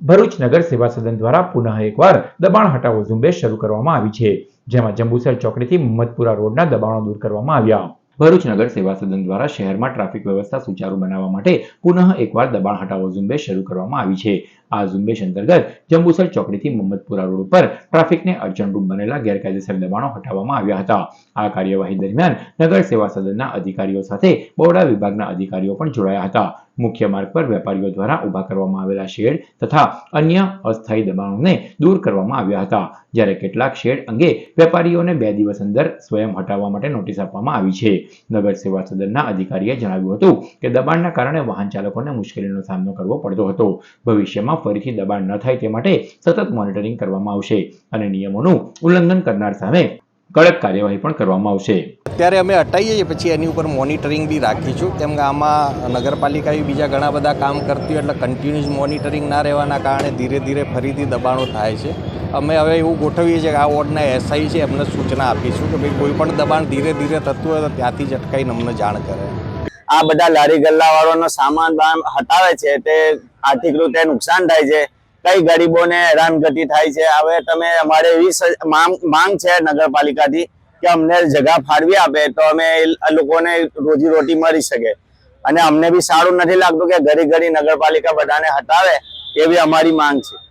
ભરૂચ નગર સેવા સદન દ્વારા પુનઃ એકવાર દબાણ હટાવો ઝુંબેશ શરૂ કરવામાં આવી છે, જેમાં જંબુસર ચોકડીથી મહમ્મદપુરા રોડના દબાણો દૂર કરવામાં આવ્યા. ભરૂચ નગર સેવા સદન દ્વારા શહેરમાં ટ્રાફિક વ્યવસ્થા સુચારુ બનાવવા માટે પુનઃ એકવાર દબાણ હટાવો ઝુંબેશ શરૂ કરવામાં આવી છે. આ ઝુંબેશ અંતર્ગત જંબુસર ચોકડીથી મહમ્મદપુરા રોડ ઉપર ટ્રાફિકને અડચણરૂપ બનેલા ગેરકાયદેસર દબાણો હટાવવામાં આવ્યા હતા. આ કાર્યવાહી દરમિયાન નગર સેવા સદનના અધિકારીઓ સાથે બરોડા વિભાગના અધિકારીઓ પણ જોડાયા હતા. મુખ્ય માર્ગ પર વેપારીઓ દ્વારા ઊભા કરવામાં આવેલા શેડ તથા અન્ય અસ્થાયી દબાણોને દૂર કરવામાં આવ્યા હતા. જ્યારે કેટલાક શેડ અંગે વેપારીઓને બે દિવસ અંદર સ્વયં હટાવવા માટે નોટિસ આપવામાં આવી છે. નગર સેવા સદનના અધિકારીએ જણાવ્યું હતું કે દબાણના કારણે વાહન ચાલકોને મુશ્કેલીનો સામનો કરવો પડતો હતો. ભવિષ્યમાં ફરીથી દબાણ ન થાય તે માટે સતત મોનિટરિંગ કરવામાં આવશે અને નિયમોનું ઉલ્લંઘન કરનાર સામે કડક કાર્યવાહી પણ કરવામાં આવશે. અત્યારે અમે હટાવીએ છીએ, પછી એની ઉપર મોનિટરિંગ બી રાખીશું. કેમ કે આમાં નગરપાલિકા બી બીજા ઘણા બધા કામ કરતી હોય એટલે કન્ટિન્યુઅસ મોનિટરિંગ ના રહેવાના કારણે ધીરે ધીરે ફરીથી દબાણો થાય છે. અમે હવે એવું ગોઠવીએ છીએ કે આ વોર્ડના એસઆઈ છે, એમને સૂચના આપીશું કે ભાઈ કોઈ પણ દબાણ ધીરે ધીરે થતું હોય તો ત્યાંથી જ અટકાઈને અમને જાણ કરે. આ બધા લારી ગલ્લા વાળાનો સામાન હટાવે છે, તે આર્થિક રીતે નુકસાન થાય છે. કઈ ગરીબોને હેરાનગતિ થાય છે. હવે તમે અમારે એવી માંગ છે નગરપાલિકાથી. કે અમને જગા ફાળવી આપે તો અમે લોકોને રોજી રોટી મળી શકે. અને અમને બી સારું નથી લાગતું કે ઘડી ઘડી નગરપાલિકા બધાને હટાવે એવી અમારી માંગ છે.